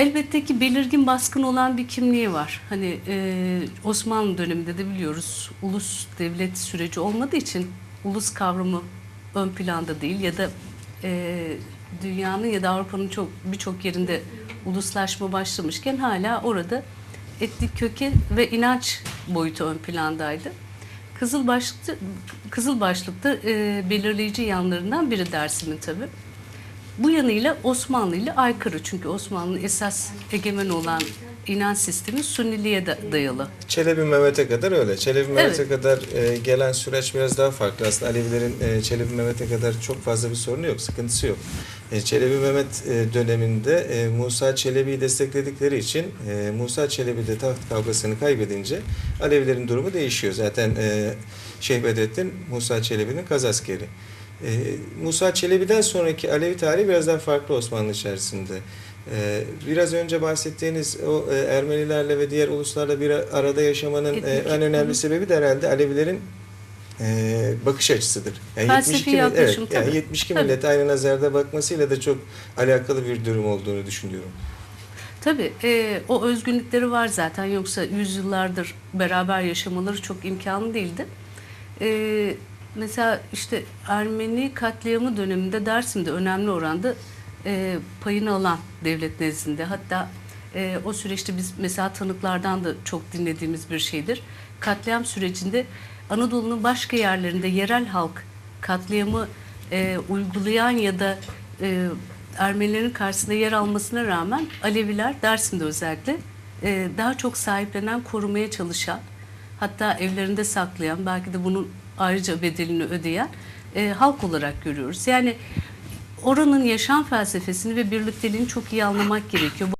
Elbette ki belirgin baskın olan bir kimliği var. Hani e, Osmanlı döneminde de biliyoruz ulus devlet süreci olmadığı için ulus kavramı ön planda değil ya da e, dünyanın ya da Avrupa'nın çok birçok yerinde uluslaşma başlamışken hala orada etnik köke ve inanç boyutu ön plandaydı. Kızıl başlıkta, kızıl başlıkta e, belirleyici yanlarından biri Dersim'in tabii. Bu yanıyla Osmanlı ile aykırı çünkü Osmanlı'nın esas egemen olan inanç sistemi Sünniliğe da- dayalı. Çelebi Mehmet'e kadar öyle. Çelebi Mehmet'e Evet. kadar e, gelen süreç biraz daha farklı. Aslında Alevilerin e, Çelebi Mehmet'e kadar çok fazla bir sorunu yok, sıkıntısı yok. E, Çelebi Mehmet e, döneminde e, Musa Çelebi'yi destekledikleri için e, Musa Çelebi de taht kavgasını kaybedince Alevilerin durumu değişiyor. Zaten e, Şeyh Bedrettin Musa Çelebi'nin kaz askeri. E, Musa Çelebi'den sonraki Alevi tarihi biraz daha farklı Osmanlı içerisinde. Ee, Biraz önce bahsettiğiniz o e, Ermenilerle ve diğer uluslarla bir arada yaşamanın e, en önemli sebebi de herhalde Alevilerin e, bakış açısıdır. Yani Felsefi 72 mil- yaklaşım, evet, yani tabii. 72 Tabii. millet aynı nazarda bakmasıyla da çok alakalı bir durum olduğunu düşünüyorum. Tabii e, o özgünlükleri var zaten yoksa yüzyıllardır beraber yaşamaları çok imkanlı değildi. E, mesela işte Ermeni katliamı döneminde Dersim'de önemli oranda e, payını alan devlet nezdinde. Hatta e, o süreçte biz mesela tanıklardan da çok dinlediğimiz bir şeydir. Katliam sürecinde Anadolu'nun başka yerlerinde yerel halk katliamı e, uygulayan ya da e, Ermenilerin karşısında yer almasına rağmen Aleviler Dersim'de özellikle e, daha çok sahiplenen, korumaya çalışan, hatta evlerinde saklayan, belki de bunun ayrıca bedelini ödeyen e, halk olarak görüyoruz. Yani oranın yaşam felsefesini ve birlikteliğini çok iyi anlamak gerekiyor.